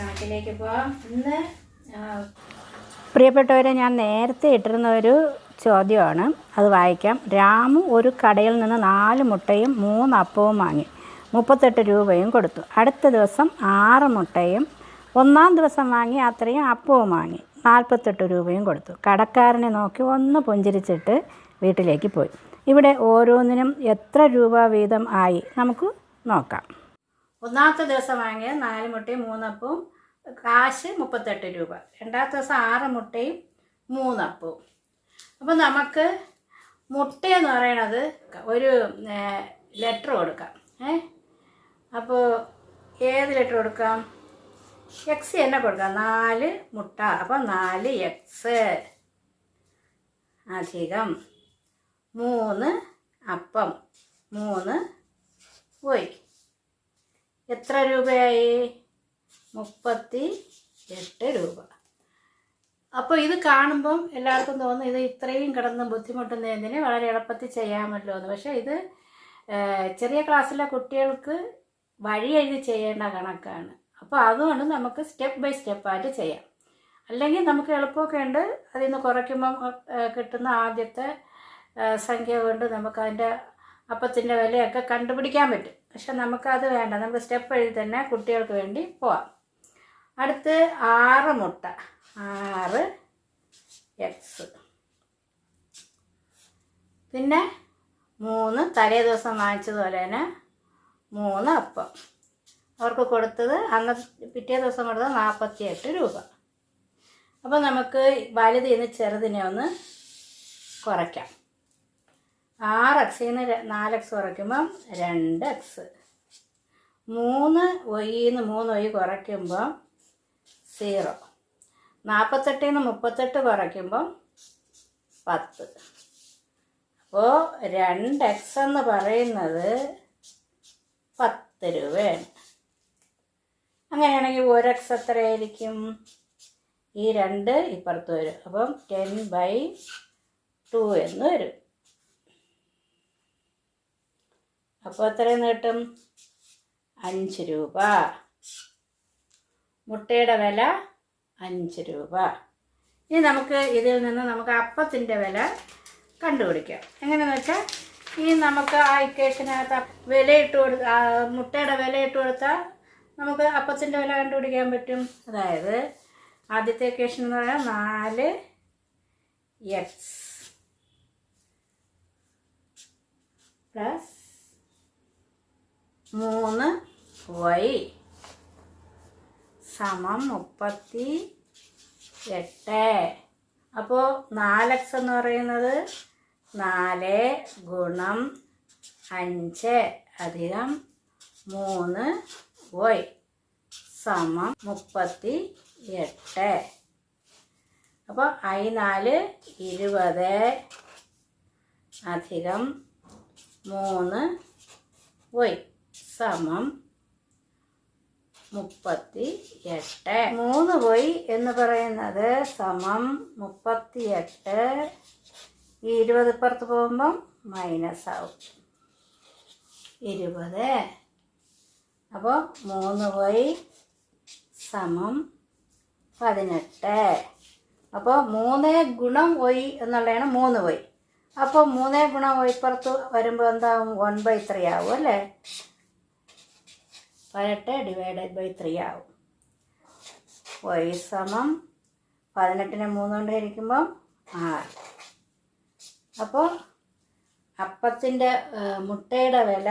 കണക്കിലേക്ക് പോവാം. ഇന്ന് പ്രിയപ്പെട്ടവരെ ഞാൻ നേരത്തെ ഇട്ടിരുന്ന ഒരു ചോദ്യമാണ്. അത് വായിക്കാം. രാമു ഒരു കടയിൽ നിന്ന് നാല് മുട്ടയും മൂന്ന് അപ്പവും വാങ്ങി. മുപ്പത്തെട്ട് രൂപയും കൊടുത്തു. അടുത്ത ദിവസം ആറ് മുട്ടയും ഒന്നാം ദിവസം വാങ്ങി അത്രയും അപ്പവും വാങ്ങി. നാൽപ്പത്തെട്ട് രൂപയും കൊടുത്തു. കടക്കാരനെ നോക്കി ഒന്ന് പുഞ്ചിരിച്ചിട്ട് വീട്ടിലേക്ക് പോയി. ഇവിടെ ഓരോന്നിനും എത്ര രൂപ വീതം ആയി? നമുക്ക് നോക്കാം. ഒന്നാമത്തെ ദിവസം വാങ്ങിയ നാല് മുട്ടയും മൂന്നപ്പവും കാശ് മുപ്പത്തെട്ട് രൂപ. രണ്ടാമത്തെ ദിവസം ആറ് മുട്ടയും മൂന്നപ്പവും. അപ്പോൾ നമുക്ക് മുട്ടയെന്ന് പറയണത് ഒരു ലെറ്റർ കൊടുക്കാം. ഏ? അപ്പോൾ ഏത് ലെറ്റർ കൊടുക്കാം? എക്സ് തന്നെ കൊടുക്കാം. നാല് മുട്ട. അപ്പോൾ നാല് എക്സ് അധികം മൂന്ന് അപ്പം. മൂന്ന് പോയി എത്ര രൂപയായി? മുപ്പത്തി എട്ട് രൂപ. അപ്പോൾ ഇത് കാണുമ്പം എല്ലാവർക്കും തോന്നും ഇത് ഇത്രയും കിടന്ന് ബുദ്ധിമുട്ടുന്നതിന് വളരെ എളുപ്പത്തിൽ ചെയ്യാമല്ലോ എന്ന്. പക്ഷേ ഇത് ചെറിയ ക്ലാസ്സിലെ കുട്ടികൾക്ക് വഴി എഴുതി ചെയ്യേണ്ട കണക്കാണ്. അപ്പോൾ അതുകൊണ്ട് നമുക്ക് സ്റ്റെപ്പ് ബൈ സ്റ്റെപ്പായിട്ട് ചെയ്യാം. അല്ലെങ്കിൽ നമുക്ക് എളുപ്പമൊക്കെ ഉണ്ട്. അതിൽ നിന്ന് കുറയ്ക്കുമ്പം കിട്ടുന്ന ആദ്യത്തെ സംഖ്യ കൊണ്ട് നമുക്ക് അതിന്റെ അപ്പത്തിന്റെ വിലയൊക്കെ കണ്ടുപിടിക്കാൻ പറ്റും. പക്ഷെ നമുക്കത് വേണ്ട. നമുക്ക് സ്റ്റെപ്പ് എഴുതി തന്നെ കുട്ടികൾക്ക് വേണ്ടി പോവാം. അടുത്ത് ആറ് മുട്ട. ആറ് എക്സ് പിന്നെ മൂന്ന് തലേ ദിവസം വാങ്ങിച്ചതുപോലെ തന്നെ മൂന്ന് അപ്പം. അവർക്ക് കൊടുത്തത് അന്ന് പിറ്റേ ദിവസം കൊടുത്തത് നാൽപ്പത്തി എട്ട് രൂപ. അപ്പോൾ നമുക്ക് വലുതിൽ നിന്ന് ചെറുതിനെ ഒന്ന് കുറയ്ക്കാം. ആറ് എക്സിൽ നിന്ന് നാല് എക്സ് കുറയ്ക്കുമ്പം രണ്ട് എക്സ് മൂന്ന് ഒയ്യിൽ നിന്ന് മൂന്ന് ഒയ് കുറയ്ക്കുമ്പം സീറോ. നാൽപ്പത്തെട്ടിൽ നിന്ന് മുപ്പത്തെട്ട് കുറയ്ക്കുമ്പം പത്ത്. അപ്പോൾ രണ്ട് എക്സ് എന്ന് പറയുന്നത് പത്ത് രൂപയാണ്. അങ്ങനെയാണെങ്കിൽ ഒരു എക്സ് എത്രയായിരിക്കും ഈ രണ്ട് ഇപ്പുറത്ത് വരും. അപ്പം ടെൻ ബൈ ടു എന്ന് വരും. അപ്പോൾ എത്രയെന്ന് കിട്ടും? അഞ്ച് രൂപ. മുട്ടയുടെ വില അഞ്ച് രൂപ. ഇനി നമുക്ക് ഇതിൽ നിന്ന് നമുക്ക് അപ്പത്തിന്റെ വില കണ്ടുപിടിക്കാം. എങ്ങനെയാണെന്ന് വെച്ചാൽ ഇനി നമുക്ക് ആ ഇക്വേഷനകത്ത് വിലയിട്ട് കൊടുത്ത മുട്ടയുടെ വിലയിട്ട് കൊടുത്താൽ നമുക്ക് അപ്പത്തിന്റെ വില കണ്ടുപിടിക്കാൻ പറ്റും. അതായത് ആദ്യത്തെ ഇക്വേഷൻ എന്ന് പറയാൻ നാല് എക്സ് പ്ലസ് മൂന്ന് വൈ. സമം മുപ്പത്തി എട്ട് അപ്പോൾ നാലക്സ് എന്ന് പറയുന്നത് നാല് ഗുണം അഞ്ച് അധികം മൂന്ന് വൈ. സമം മുപ്പത്തി എട്ട് അപ്പോൾ ഐ നാല് ഇരുപത് അധികം മൂന്ന് വൈ. സമം മുപ്പത്തി എട്ട് മൂന്ന് വൈ എന്ന് പറയുന്നത് സമം മുപ്പത്തി എട്ട് ഈ ഇരുപത് പുറത്ത് പോകുമ്പം മൈനസ് ആവും ഇരുപത്. അപ്പോൾ മൂന്ന് വൈ സമം പതിനെട്ട്. അപ്പോൾ മൂന്ന് ഗുണം വൈ എന്നുള്ളതാണ് മൂന്ന് വൈ അപ്പോൾ മൂന്ന് ഗുണം വൈപ്പുറത്ത് പുറത്ത് വരുമ്പോൾ എന്താവും? വൺ ബൈ ത്രീ ആവും അല്ലേ? പതിനെട്ട് ഡിവൈഡഡ് ബൈ ത്രീ ആവും. വൈ സമം പതിനെട്ടിനെ മൂന്ന് കൊണ്ട് ഹരിക്കുമ്പം ആറ് അപ്പോൾ അപ്പത്തിന്റെ മുട്ടയുടെ വില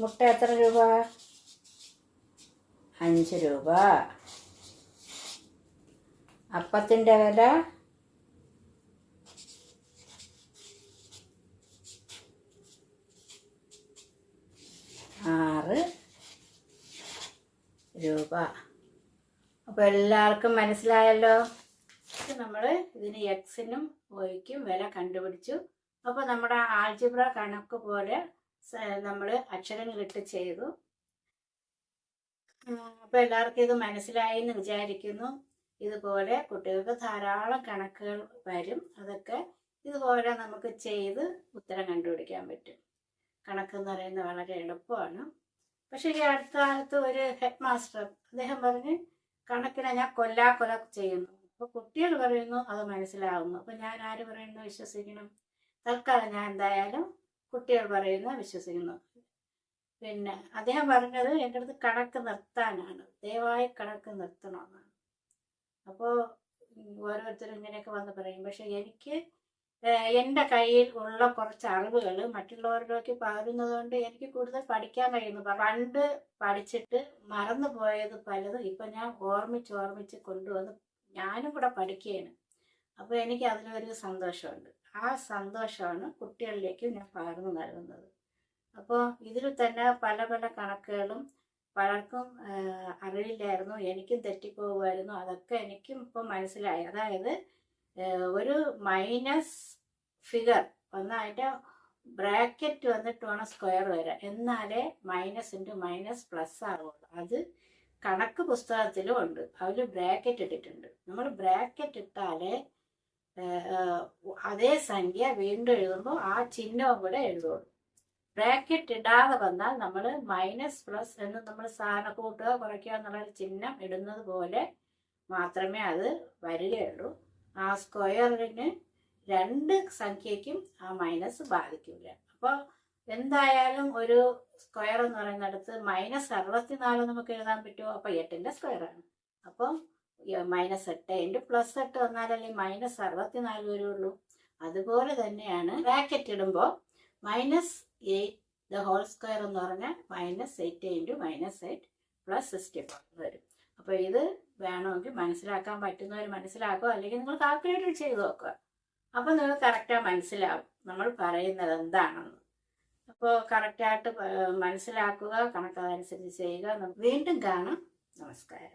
മുട്ട എത്ര രൂപ? അഞ്ച് രൂപ. അപ്പത്തിന്റെ വില ആറ് രൂപ അപ്പോൾ എല്ലാവർക്കും മനസ്സിലായല്ലോ? നമ്മൾ ഇതിന് എക്സിനും വൈക്കും വില കണ്ടുപിടിച്ചു. അപ്പോൾ നമ്മുടെ ആൾജിബ്ര കണക്ക് പോലെ നമ്മൾ അക്ഷരങ്ങളിട്ട് ചെയ്തു. അപ്പോൾ എല്ലാവർക്കും ഇത് മനസ്സിലായി എന്ന് വിചാരിക്കുന്നു. ഇതുപോലെ കുട്ടികൾക്ക് ധാരാളം കണക്കുകൾ വരും. അതൊക്കെ ഇതുപോലെ നമുക്ക് ചെയ്ത് ഉത്തരം കണ്ടുപിടിക്കാൻ പറ്റും. കണക്ക് എന്ന് പറയുന്നത് വളരെ എളുപ്പമാണ്. പക്ഷേ ഈ അടുത്ത കാലത്ത് ഒരു ഹെഡ് മാസ്റ്റർ അദ്ദേഹം പറഞ്ഞ് കണക്കിനെ ഞാൻ കൊല്ലാക്കൊല ചെയ്യുന്നു. അപ്പോൾ കുട്ടികൾ പറയുന്നു അത് മനസ്സിലാവുന്നു. അപ്പോൾ ഞാൻ ആര് പറയുന്നു വിശ്വസിക്കണം? തൽക്കാലം ഞാൻ എന്തായാലും കുട്ടികൾ പറയുന്ന വിശ്വസിക്കുന്നു. പിന്നെ അദ്ദേഹം പറഞ്ഞത് എന്റെ അടുത്ത് കണക്ക് നിർത്താനാണ്. ദയവായി കണക്ക് നിർത്തണമെന്നാണ് അപ്പോൾ ഓരോരുത്തരും ഇങ്ങനെയൊക്കെ വന്ന് പറയും. പക്ഷെ എനിക്ക് എന്റെ കയ്യിൽ ഉള്ള കുറച്ച് അറിവുകൾ മറ്റുള്ളവരിലേക്ക് പകരുന്നത് കൊണ്ട് എനിക്ക് കൂടുതൽ പഠിക്കാൻ കഴിയുന്നു. പണ്ട് പഠിച്ചിട്ട് മറന്നു പോയത് പലതും ഇപ്പം ഞാൻ ഓർമ്മിച്ച് ഓർമ്മിച്ച് കൊണ്ടുവന്ന് ഞാനും കൂടെ പഠിക്കുകയാണ്. അപ്പോൾ എനിക്ക് അതിലൊരു സന്തോഷമുണ്ട്. ആ സന്തോഷമാണ് കുട്ടികളിലേക്ക് ഞാൻ പകർന്നു നൽകുന്നത്. അപ്പോൾ ഇതിൽ തന്നെ പല പല കണക്കുകളും പലർക്കും അറിയില്ലായിരുന്നു. എനിക്കും തെറ്റിപ്പോകുമായിരുന്നു. അതൊക്കെ എനിക്കും ഇപ്പോൾ മനസ്സിലായി. അതായത് ഒരു മൈനസ് ഫിഗർ ഒന്ന് അതിന്റെ ബ്രാക്കറ്റ് വന്നിട്ട് വേണം സ്ക്വയർ വരാൻ. എന്നാലേ മൈനസ് ഇന്റു മൈനസ് പ്ലസ് ആവുള്ളൂ. അത് കണക്ക് പുസ്തകത്തിലും ഉണ്ട്. അതിൽ ബ്രാക്കറ്റ് ഇട്ടിട്ടുണ്ട്. നമ്മൾ ബ്രാക്കറ്റ് ഇട്ടാലേ അതേ സംഖ്യ വീണ്ടും എഴുതുമ്പോൾ ആ ചിഹ്നവും കൂടെ എഴുതുള്ളൂ. ബ്രാക്കറ്റ് ഇടാതെ വന്നാൽ നമ്മൾ മൈനസ് പ്ലസ് എന്ന് നമ്മൾ സാധനം കൂട്ടുക കുറയ്ക്കുക എന്നുള്ളൊരു ചിഹ്നം ഇടുന്നത് പോലെ മാത്രമേ അത് വരികയുള്ളൂ. ആ സ്ക്വയറിന് രണ്ട് സംഖ്യയ്ക്കും ആ മൈനസ് ബാധിക്കില്ല അപ്പോൾ എന്തായാലും ഒരു സ്ക്വയർ എന്ന് പറയുന്നിടത്ത് മൈനസ് അറുപത്തിനാല് നമുക്ക് എഴുതാൻ പറ്റുമോ? അപ്പോൾ എട്ടിന്റെ സ്ക്വയറാണ് അപ്പോൾ മൈനസ് എട്ട് ഇന്റു പ്ലസ് എട്ട് വന്നാലല്ലേ മൈനസ് അറുപത്തിനാല് വരുള്ളൂ. അതുപോലെ തന്നെയാണ് ബ്രാക്കറ്റ് ഇടുമ്പോൾ minus eight the whole square എന്ന് പറഞ്ഞാൽ minus eight into minus eight plus sixty four വരും. അപ്പോൾ ഇത് വേണമെങ്കിൽ മനസ്സിലാക്കാൻ പറ്റുന്നവർ മനസ്സിലാക്കുക. അല്ലെങ്കിൽ നിങ്ങൾ കാൽക്കുലേറ്റർ ചെയ്ത് നോക്കുക. അപ്പോൾ നിങ്ങൾ കറക്റ്റായി മനസ്സിലാവും നമ്മൾ പറയുന്നത് എന്താണെന്ന്. അപ്പോൾ കറക്റ്റായിട്ട് മനസ്സിലാക്കുക കണക്കതനുസരിച്ച് ചെയ്യുക. വീണ്ടും കാണാം. നമസ്കാരം.